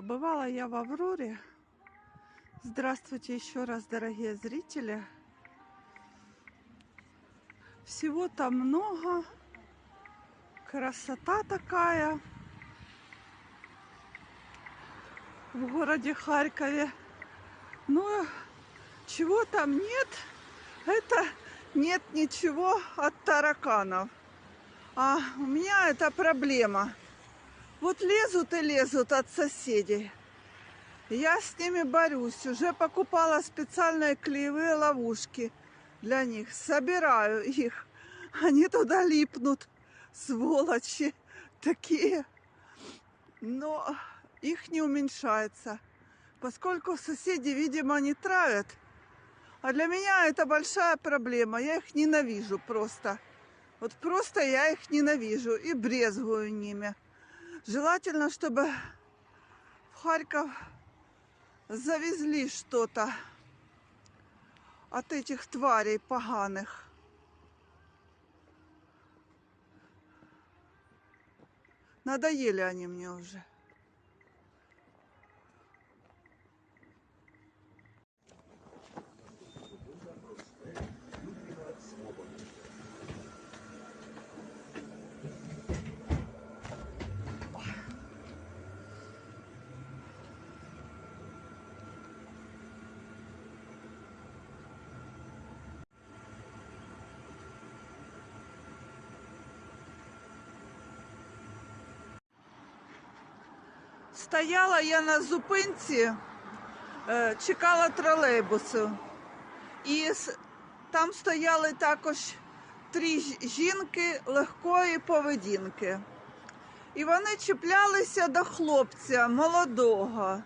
Побывала я в Авроре. Здравствуйте еще раз, дорогие зрители. Всего там много. Красота такая. В городе Харькове. Но чего там нет, это нет ничего от тараканов. А у меня это проблема. Вот лезут и лезут от соседей. Я с ними борюсь. Уже покупала специальные клеевые ловушки для них. Собираю их. Они туда липнут. Сволочи такие. Но их не уменьшается. Поскольку соседи, видимо, не травят. А для меня это большая проблема. Я их ненавижу просто. Вот просто я их ненавижу и брезгую ними. Желательно, чтобы в Харьков завезли что-то от этих тварей поганых. Надоели они мне уже. Стояла я на зупинці, е, чекала тролейбусу. І там стояли також три жінки легкої поведінки. І вони чіплялися до хлопця молодого.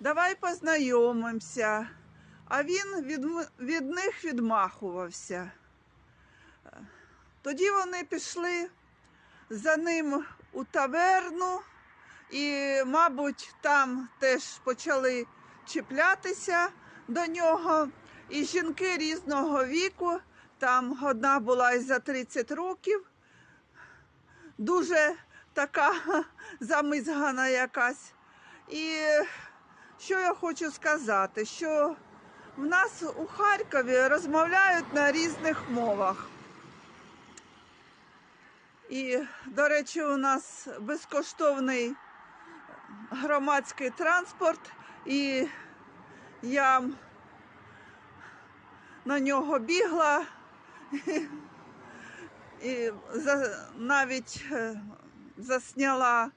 Давай познайомимося. А він від, від них відмахувався. Тоді вони пішли за ним у таверну. І, мабуть, там теж почали чіплятися до нього. І жінки різного віку, там одна була і за 30 років, дуже така замизгана якась. І що я хочу сказати, що в нас у Харкові розмовляють на різних мовах. І, до речі, у нас безкоштовний громадський транспорт, і я на нього бігла і за, навіть е, засняла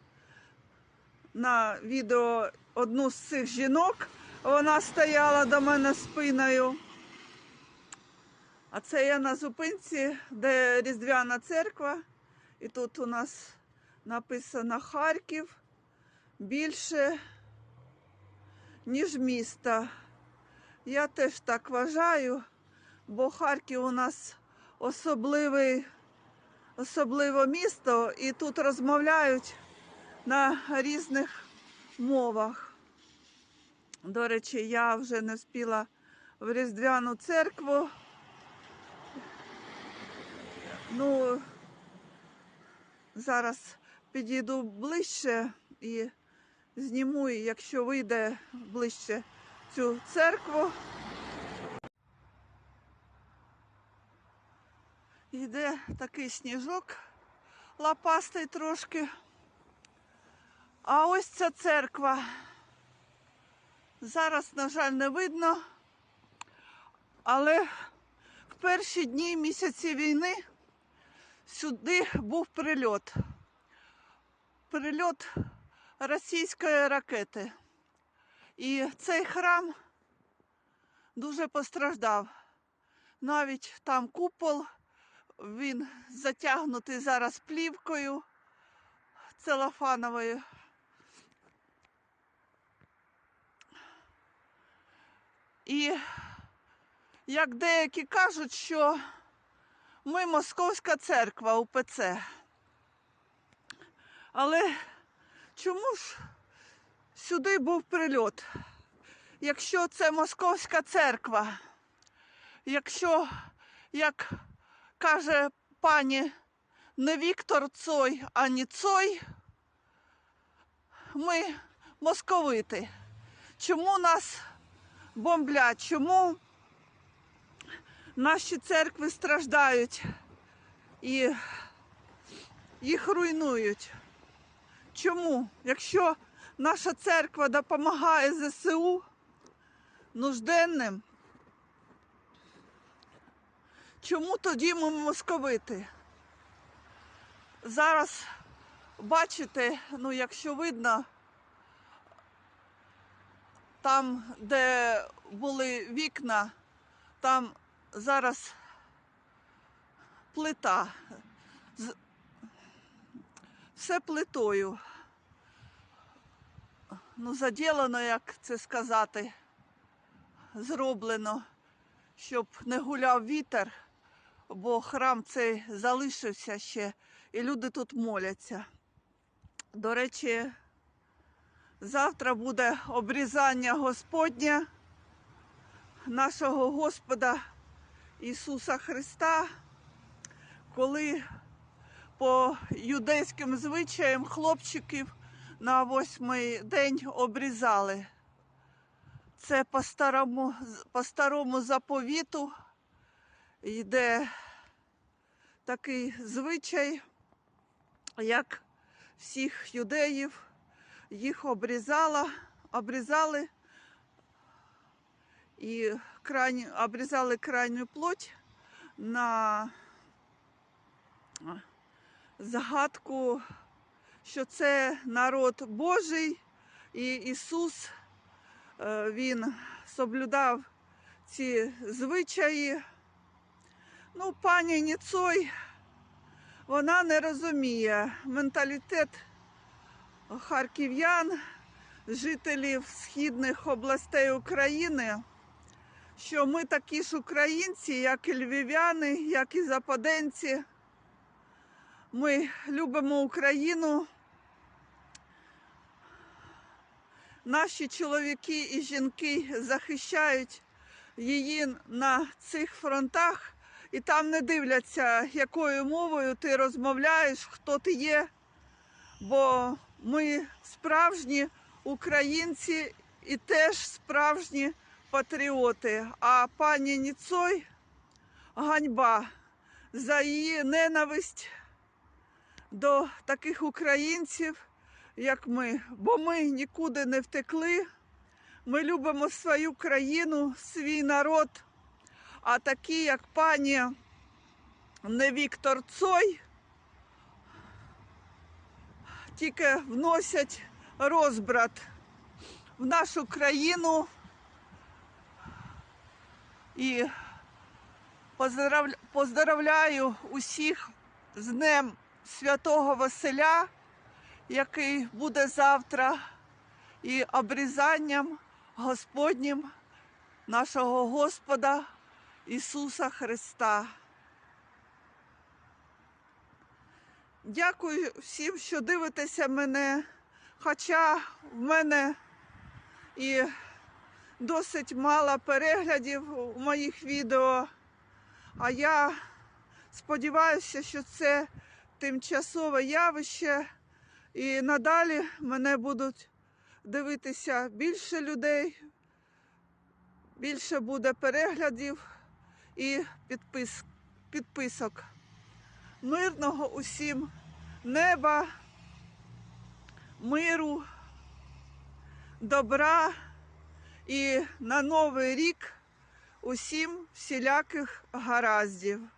на відео одну з цих жінок. Вона стояла до мене спиною. А це я на зупинці, де Різдвяна церква. І тут у нас написано Харків більше, ніж міста. Я теж так вважаю, бо Харків у нас особливий, особливе місто, і тут розмовляють на різних мовах. До речі, я вже не встигла в Різдвяну церкву. Ну, зараз підійду ближче і зніму, якщо вийде ближче цю церкву. Йде такий сніжок лапастий трошки. А ось ця церква. Зараз, на жаль, не видно. Але в перші дні місяці війни сюди був прильот. Прильот російської ракети. І цей храм дуже постраждав. Навіть там купол, він затягнутий зараз плівкою целофановою. І як деякі кажуть, що ми Московська церква УПЦ. Але чому ж сюди був прильот? Якщо це Московська церква, якщо, як каже пані, не Віктор Цой, а не Цой, ми московити? Чому нас бомблять? Чому наші церкви страждають і їх руйнують? Чому? Якщо наша церква допомагає ЗСУ нужденним, чому тоді ми московити? Зараз бачите, ну якщо видно, там, де були вікна, там зараз плита. Все плитою. Ну, заділено, як це сказати, зроблено, щоб не гуляв вітер, бо храм цей залишився ще, і люди тут моляться. До речі, завтра буде обрізання Господнє нашого Господа Ісуса Христа, коли по юдейським звичаям хлопчиків на восьмий день обрізали. Це по старому, по старому заповіту йде такий звичай, як всіх юдеїв їх обрізала, обрізали і крайню, обрізали крайню плоть на загадку, що це народ Божий, і Ісус е, Він соблюдав ці звичаї. Ну, пані Ніцой, вона не розуміє менталітет харків'ян, жителів східних областей України, що ми такі ж українці, як і львів'яни, як і западенці. Ми любимо Україну. Наші чоловіки і жінки захищають її на цих фронтах, і там не дивляться, якою мовою ти розмовляєш, хто ти є. Бо ми справжні українці і теж справжні патріоти. А пані Ніцой ганьба за її ненависть до таких українців, як ми. Бо ми нікуди не втекли. Ми любимо свою країну, свій народ. А такі, як пані не Віктор Цой, тільки вносять розбрат в нашу країну і поздравля- поздравляю усіх з Днем Святого Василя, який буде завтра, і обрізанням Господнім нашого Господа Ісуса Христа. Дякую всім, що дивитеся мене. Хоча в мене і досить мало переглядів у моїх відео. А я сподіваюся, що це тимчасове явище, і надалі мене будуть дивитися більше людей, більше буде переглядів і підпис, підписок. Мирного усім неба, миру, добра і на новий рік усім всіляких гараздів.